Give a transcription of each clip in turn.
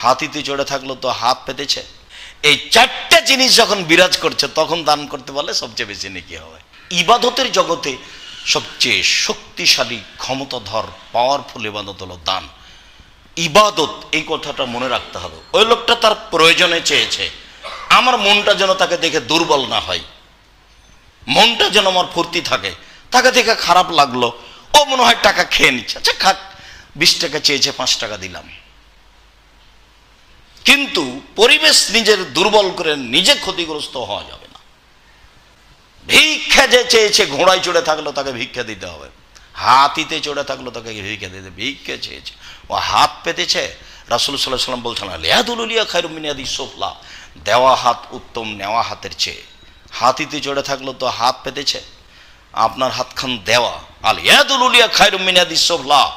হাতিতে চড়ে থাকল তো হাত পেতেছে। এই চারটা জিনিস যখন বিরাজ করছে, তখন দান করতে পারলে সবচেয়ে বেশি নাকি হবে। ইবাদতের জগতে সবচেয়ে শক্তিশালী, ক্ষমতাধর পাওয়ারফুল ইবাদত হলো দান। ইবাদত, এই কথাটা মনে রাখতে হবে। ওই লোকটা তার প্রয়োজনে চেয়েছে। আমার মনটা যেন তাকে দেখে দুর্বল না হয়। মনটা যেন আমার ফুর্তি থাকে। তাকে দেখে খারাপ লাগল। ও মনে হয় টাকা খেয়ে নিচ্ছে। আচ্ছা খাক, বিশ টাকা চেয়েছে, পাঁচ টাকা দিলাম। কিন্তু পরিবেশ নিজের দুর্বল করে নিজে ক্ষতিগ্রস্ত হওয়া যাবে না। ভিক্ষা যে চেয়েছে, ঘোড়ায় চড়ে থাকল তাকে ভিক্ষা দিতে হবে। হাতিতে চড়ে থাকল তাকে ভিক্ষা দিতে ভিক্ষা চেয়েছে। ও হাত পেতেছে। রাসুল সাল্লাহ সাল্লাম বলছেন লেহাদুলিয়া খায়রুমিনিয়াদি সোফলা। দেওয়া হাত উত্তম, নেওয়া হাতের চেয়ে। হাতিতে চড়ে থাকল তো হাত পেতেছে। আপনার হাতখান দেওয়া। আল ইয়াদুলিয়া খায়রুমিনিয়াদি সোফলা।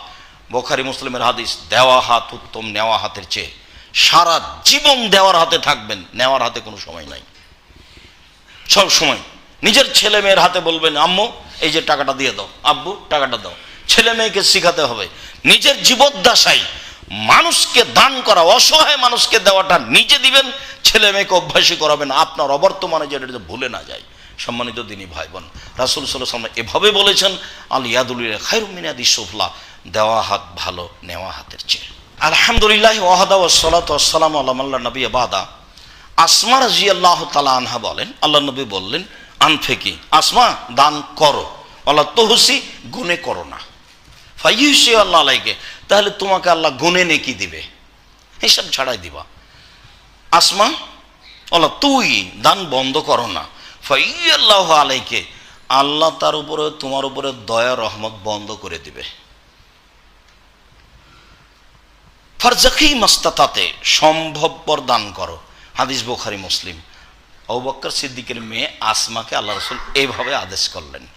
বোখারি মুসলিমের হাদিস, দেওয়া হাত উত্তম, নেওয়া হাতের চেয়ে। সারা জীবন দেওয়ার হাতে থাকবেন, নেওয়ার হাতে কোনো সময় নাই। সব সময়। নিজের ছেলে মেয়ের হাতে বলবেন, আম্মু, এই যে টাকাটা দিয়ে দাও। আব্বু, টাকাটা দাও। ছেলে মেয়েকে শিখাতে হবে। নিজের জীবদ্দশায় মানুষকে দান করা, অসহায় মানুষকে দেওয়াটা নিজে দিবেন, ছেলে মেয়েকে অভ্যাসী করাবেন। আপনার অবর্তমানে যেটা ভুলে না যায়। সম্মানিত দিনী ভাই বোন রাসুল সাল্লাম এভাবে বলেছেন, আল ইয়াদুল খায়রুমিনাদি সোফলা। দেওয়া হাত ভালো, নেওয়া হাতের চেয়ে। আলহামদুলিল্লাহ ওয়াহাদা ওসালাত আসসালাম আল্লাহ নবী বাদা আসমা রাজি আল্লাহ তালা আনহা বলেন, আল্লাহ নবী বললেন আনফেকি আসমা, দান করো। আল্লাহ তহসি গুনে করো না। ফাইসি আল্লাহ আলাইকে, তাহলে তোমাকে আল্লাহ গুনে নেকি দিবে। হিসাব ছাড়াই দিবা। আসমা, আল্লাহ তুই দান বন্ধ করো না। ফাই আল্লাহ আলাইকে, আল্লাহ তার উপরে, তোমার উপরে দয়া, রহমত বন্ধ করে দিবে। ফারজাকি মাস্তাতাতে সম্ভবপর দান করো। হাদিস বোখারি, মুসলিম। অবক্কর সিদ্দিকের মেয়ে আসমাকে আল্লাহ রসুল এইভাবে আদেশ করলেন।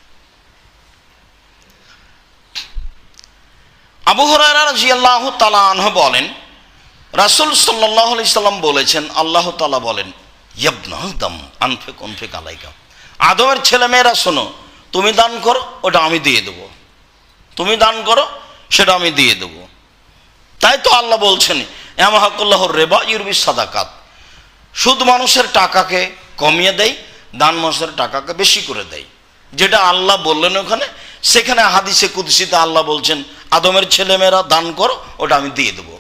আবু হরাজি আল্লাহ তালা আনহ বলেন, রাসুল সাল্লাহ আলি সাল্লাম বলেছেন, আল্লাহ তালা বলেন ইয়বনদম আনফেক অনফেক আলাইকা। আদমের ছেলে মেয়েরা শোনো, তুমি দান করো, ওটা আমি দিয়ে দেবো। তুমি দান করো, সেটা আমি দিয়ে দেবো। তাই তো আল্লাহ বলছেন এমাহাকুল্লাহ রেবা ইউরবি সাদাকাত। সুদ মানুষের টাকাকে কমিয়ে দেয় দান মানুষের টাকাকে বেশি করে দেয় যেটা আল্লাহ বললেন ওখানে, সেখানে হাদিসে কুদসিতে আল্লাহ বলছেন, আদমের ছেলেমেয়েরা দান করো, ওটা আমি দিয়ে দেবো।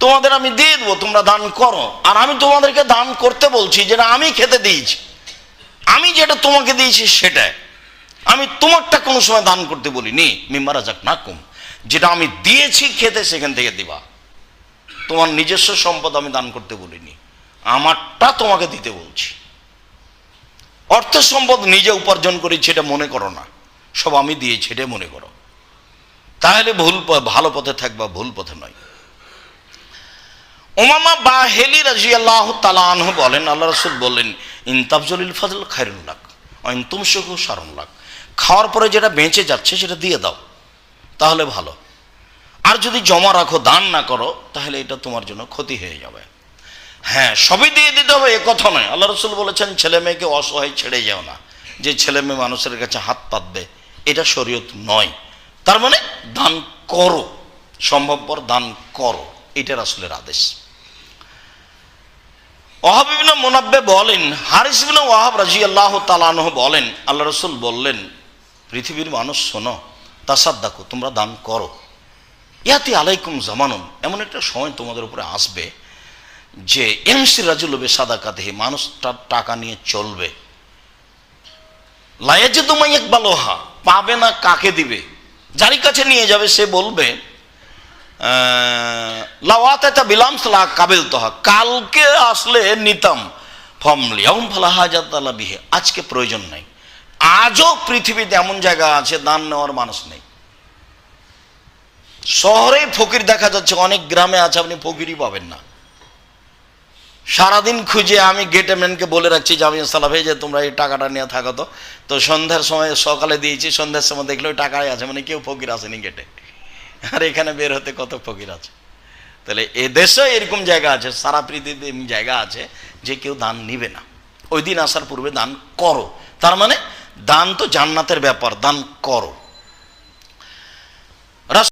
তোমাদের আমি দিয়ে দেবো, তোমরা দান করো। আর আমি তোমাদেরকে দান করতে বলছি, যেটা আমি খেতে দিয়েছি। আমি যেটা তোমাকে দিয়েছি সেটাই। আমি তোমারটা কোনো সময় দান করতে বলিনি। মিম্বারা যাক না কম যেটা আমি দিয়েছি, খেতে সেখান থেকে দিবা। তোমার নিজস্ব সম্পদ আমি দান করতে বলিনি। আমারটা তোমাকে দিতে বলছি। অর্থ সম্পদ নিজে উপার্জন করেছি, এটা মনে করো না। সব আমি দিয়েছি, এটা মনে করো। তাহলে ভুল ভালো পথে থাকবা, ভুল পথে নয়। ওমামা বা হেলি রাজি আল্লাহ তালাহ বলেন, আল্লাহ রসুল বললেন ইনতাফজলিল ফাজল খায়রুল্লাহ ইনতুমসুখ সারুল্লাহ খাওয়ার পরে যেটা বেঁচে যাচ্ছে সেটা দিয়ে দাও, তাহলে ভালো। আর যদি জমা রাখো, দান না করো, তাহলে এটা তোমার জন্য ক্ষতি হয়ে যাবে। হ্যাঁ সবই দিয়ে দিতে হবে, এ কথা নয়। আল্লাহ রসুল বলেছেন, ছেলে মেয়েকে অসহায় ছেড়ে যাও না। যে ছেলে মেয়ে মানুষের কাছে হাত পাতবে এটা শরীয়ত নয়। তার মানে দান করো, সম্ভবপর দান করো এটার আসলের আদেশ। ওয়াহাবিবিন মোনাব্বে বলেন হারিসবিন ওয়াহাব রাজি আল্লাহ তালানহ বলেন, আল্লাহ রসুল বললেন পৃথিবীর মানুষ শোনো, তাসাদ্দাকু, তোমরা দান করো। ইয়াতি আলাইকুম জামানুন, এমন একটা সময় তোমাদের উপরে আসবে যে এমসি রাজুল সাদাকাতে মানুষ তার টাকা নিয়ে চলবে। লায়াজে তোমায় এক বালোহা পাবে না কাকে দিবে? যারই কাছে নিয়ে যাবে, সে বলবে লাওয়াতা বিলাম সালা কাবিল তোহা কালকে আসলে নিতাম। ফমলি এমন ফালা হাজাত বিহে, আজকে প্রয়োজন নাই। আজও পৃথিবীতে এমন জায়গা আছে, দান নেওয়ার মানুষ নেই। শহরে ফকির দেখা যাচ্ছে, অনেক গ্রামে আছে, আপনি ফকিরই পাবেন না। সারাদিন খুঁজে আমি গেটে ম্যানকে বলে রাখছি যে, আমি সালাফে যে তোমরা এই টাকাটা নিয়ে থাকো তো। তো সন্ধ্যার সময়, সকালে দিয়েছি, সন্ধ্যার সময় দেখলে ওই টাকাই আছে মানে কেউ ফকির আসেনি গেটে। আর এখানে বের হতে কত ফকির আছে। তাহলে এ দেশেও এরকম জায়গা আছে, সারা পৃথিবীতে জায়গা আছে যে কেউ দান নিবে না। ওই দিন আসার পূর্বে দান করো। তার মানে দান তো জান্নাতের ব্যাপার দান করো।